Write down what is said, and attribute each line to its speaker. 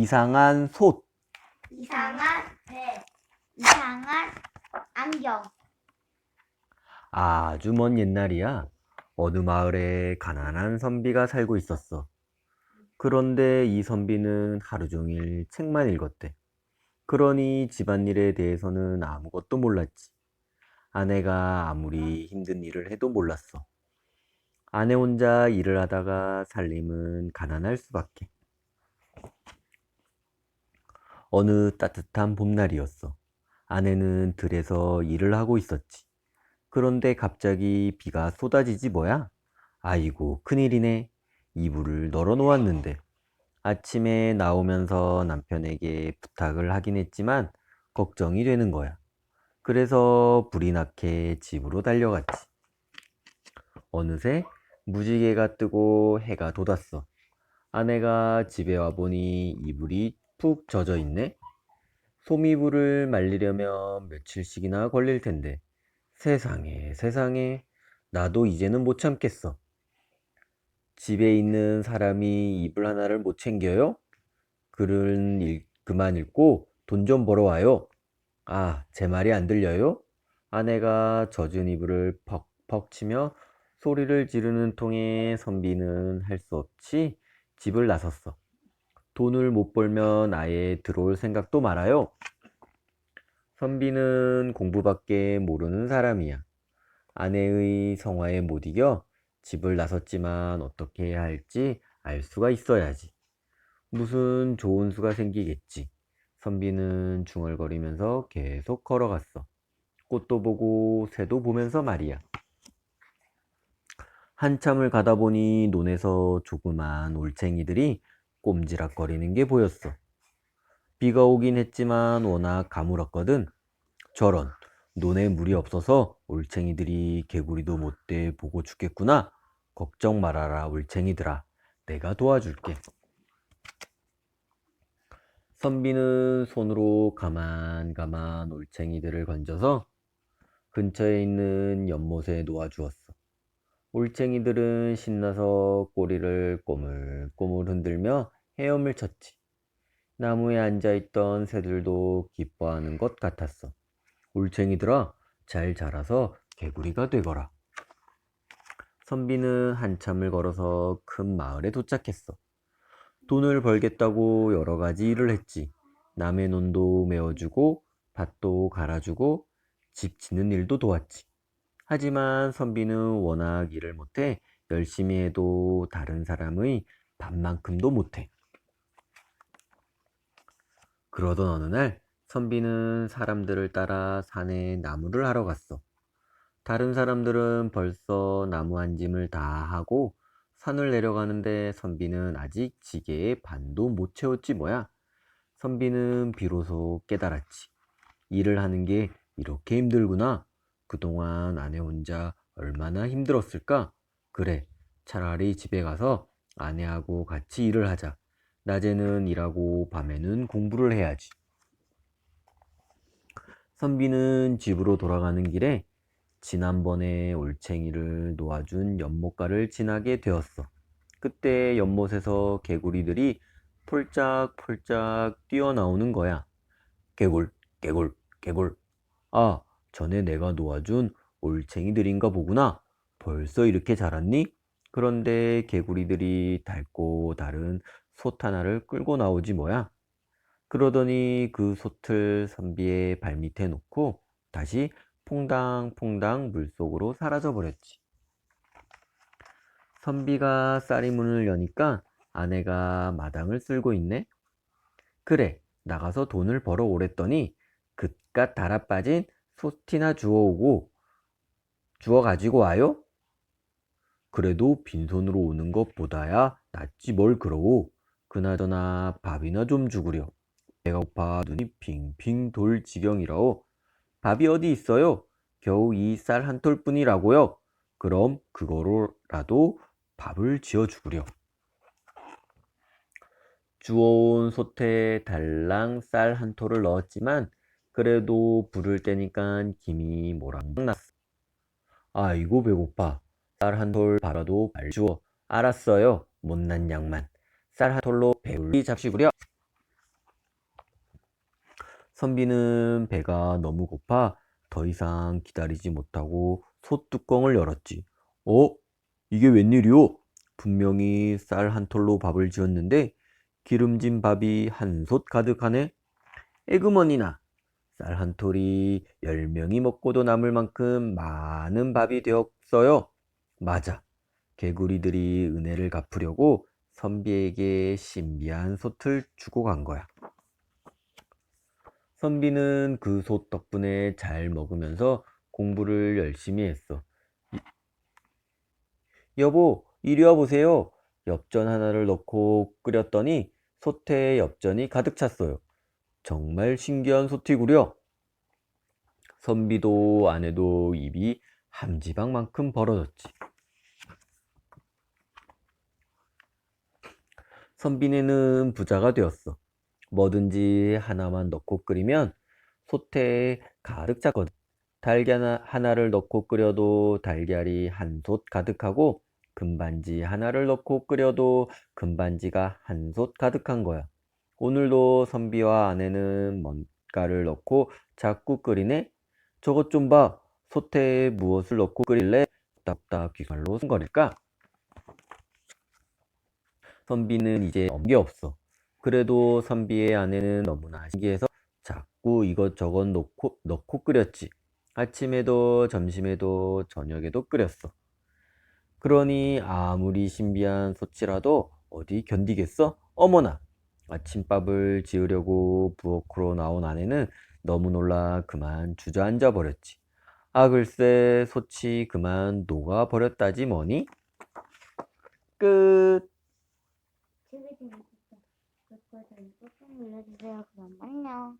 Speaker 1: 이상한 솥.
Speaker 2: 이상한 배, 이상한 안경,
Speaker 1: 아주 먼 옛날이야. 어느 마을에 가난한 선비가 살고 있었어. 그런데 이 선비는 하루 종일 책만 읽었대. 그러니 집안일에 대해서는 아무것도 몰랐지. 아내가 아무리 힘든 일을 해도 몰랐어. 아내 혼자 일을 하다가 살림은 가난할 수밖에. 어느 따뜻한 봄날이었어. 아내는 들에서 일을 하고 있었지. 그런데 갑자기 비가 쏟아지지 뭐야? 아이고, 큰일이네. 이불을 널어 놓았는데. 아침에 나오면서 남편에게 부탁을 하긴 했지만 걱정이 되는 거야. 그래서 불이 나게 집으로 달려갔지. 어느새 무지개가 뜨고 해가 돋았어. 아내가 집에 와보니 이불이 푹 젖어 있네. 소미불을 말리려면 며칠씩이나 걸릴 텐데. 세상에, 세상에. 나도 이제는 못 참겠어. 집에 있는 사람이 이불 하나를 못 챙겨요? 글은 읽, 그만 읽고 돈 좀 벌어와요. 아, 제 말이 안 들려요? 아내가 젖은 이불을 퍽퍽 치며 소리를 지르는 통에 선비는 할 수 없이 집을 나섰어. 돈을 못 벌면 아예 들어올 생각도 말아요. 선비는 공부밖에 모르는 사람이야. 아내의 성화에 못 이겨 집을 나섰지만 어떻게 해야 할지 알 수가 있어야지. 무슨 좋은 수가 생기겠지. 선비는 중얼거리면서 계속 걸어갔어. 꽃도 보고 새도 보면서 말이야. 한참을 가다 보니 논에서 조그만 올챙이들이 꼼지락거리는 게 보였어. 비가 오긴 했지만 워낙 가물었거든. 저런, 논에 물이 없어서 올챙이들이 개구리도 못돼 보고 죽겠구나. 걱정 말아라, 올챙이들아. 내가 도와줄게. 선비는 손으로 가만가만 올챙이들을 건져서 근처에 있는 연못에 놓아주었어. 올챙이들은 신나서 꼬리를 꼬물꼬물 흔들며 헤엄을 쳤지. 나무에 앉아있던 새들도 기뻐하는 것 같았어. 올챙이들아, 잘 자라서 개구리가 되거라. 선비는 한참을 걸어서 큰 마을에 도착했어. 돈을 벌겠다고 여러 가지 일을 했지. 남의 논도 메워주고, 밭도 갈아주고, 집 짓는 일도 도왔지. 하지만 선비는 워낙 일을 못해 열심히 해도 다른 사람의 반만큼도 못해. 그러던 어느 날 선비는 사람들을 따라 산에 나무를 하러 갔어. 다른 사람들은 벌써 나무 한 짐을 다 하고 산을 내려가는데 선비는 아직 지게의 반도 못 채웠지 뭐야. 선비는 비로소 깨달았지. 일을 하는 게 이렇게 힘들구나. 그동안 아내 혼자 얼마나 힘들었을까? 그래, 차라리 집에 가서 아내하고 같이 일을 하자. 낮에는 일하고 밤에는 공부를 해야지. 선비는 집으로 돌아가는 길에 지난번에 올챙이를 놓아준 연못가를 지나게 되었어. 그때 연못에서 개구리들이 폴짝폴짝 뛰어나오는 거야. 개굴, 개굴, 개굴. 아, 전에 내가 놓아준 올챙이들인가 보구나. 벌써 이렇게 자랐니? 그런데 개구리들이 달고 다른 솥 하나를 끌고 나오지 뭐야. 그러더니 그 솥을 선비의 발밑에 놓고 다시 퐁당퐁당 물속으로 사라져 버렸지. 선비가 쌀이 문을 여니까 아내가 마당을 쓸고 있네. 그래, 나가서 돈을 벌어 오랬더니 그깟 달아빠진 솥이나 주워오고 주워 가지고 와요? 그래도 빈손으로 오는 것보다야 낫지 뭘 그러고 그나저나 밥이나 좀 주구려. 배가 고파 눈이 핑핑 돌 지경이라오. 밥이 어디 있어요? 겨우 이 쌀 한 톨뿐이라고요. 그럼 그거로라도 밥을 지어 주구려. 주워온 솥에 달랑 쌀 한 톨을 넣었지만 그래도 불을 떼니까 김이 모락모락 났어. 아이고 배고파. 쌀 한 톨 바라도 말 주어. 알았어요. 못난 양만. 쌀 한 톨로 배불리 잡시구려. 선비는 배가 너무 고파 더 이상 기다리지 못하고 솥뚜껑을 열었지. 어? 이게 웬일이오? 분명히 쌀 한 톨로 밥을 지었는데 기름진 밥이 한 솥 가득하네. 에그머니나 쌀 한 톨이 열 명이 먹고도 남을 만큼 많은 밥이 되었어요. 맞아. 개구리들이 은혜를 갚으려고 선비에게 신비한 솥을 주고 간 거야. 선비는 그 솥 덕분에 잘 먹으면서 공부를 열심히 했어. 이- 여보, 이리 와 보세요. 엽전 하나를 넣고 끓였더니 솥에 엽전이 가득 찼어요. 정말 신기한 솥이구려. 선비도 아내도 입이 함지방만큼 벌어졌지. 선비네는 부자가 되었어. 뭐든지 하나만 넣고 끓이면 솥에 가득 찼거든. 달걀 하나- 하나를 넣고 끓여도 달걀이 한 솥 가득하고 금반지 하나를 넣고 끓여도 금반지가 한 솥 가득한 거야. 오늘도 선비와 아내는 뭔가를 넣고 자꾸 끓이네. 저것 좀 봐. 솥에 무엇을 넣고 끓일래? 답답 귀말로 숨거릴까? 선비는 이제 엄게 없어. 그래도 선비의 아내는 너무나 신기해서 자꾸 이것저것 넣고, 넣고 끓였지. 아침에도 점심에도 저녁에도 끓였어. 그러니 아무리 신비한 솥이라도 어디 견디겠어? 어머나! 아침밥을 지으려고 부엌으로 나온 아내는 너무 놀라 그만 주저앉아 버렸지. 아, 글쎄, 솥이 그만 녹아 버렸다지 뭐니? 끝!
Speaker 2: 재밌게 재밌었어. 구독과 좋아요 꾹꾹 눌러주세요. 그럼 안녕.